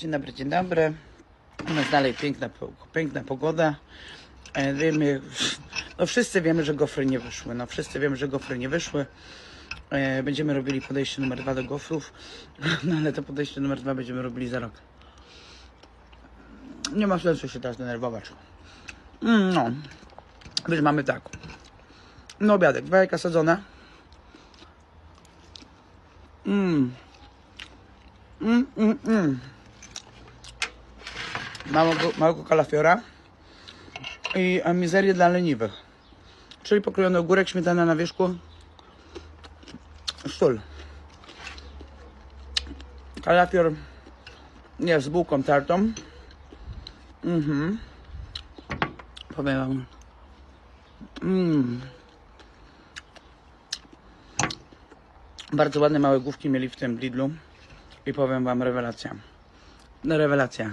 Dzień dobry, dzień dobry. U nas dalej piękna, piękna pogoda. E, Wiemy, no wszyscy wiemy, że gofry nie wyszły. No wszyscy wiemy, że gofry nie wyszły. E, Będziemy robili podejście numer dwa do gofrów. No ale to podejście numer dwa będziemy robili za rok. Nie ma sensu się teraz denerwować. Mm, No. Więc mamy tak. No obiadek, dwa jajka sadzone. Mm. Mm, mm, mm. Małego, małego kalafiora i mizerię dla leniwych. Czyli pokrojony ogórek, śmietana na wierzchu, sól. Kalafior jest z bułką tartą. Mhm. Powiem wam. Mm. Bardzo ładne małe główki mieli w tym Lidlu. I powiem wam rewelacja. Rewelacja.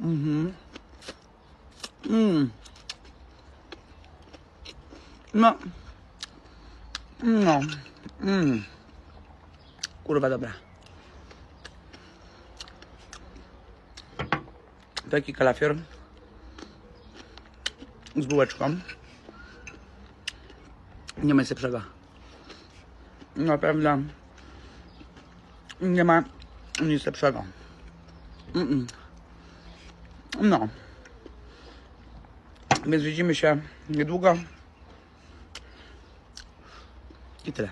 Mhm. Mm. No. No. Mm. Kurwa dobra. Taki kalafior z bułeczką. Nie ma lepszego. Naprawdę nie ma nic lepszego. Mm-mm. No. Więc widzimy się niedługo. I tyle.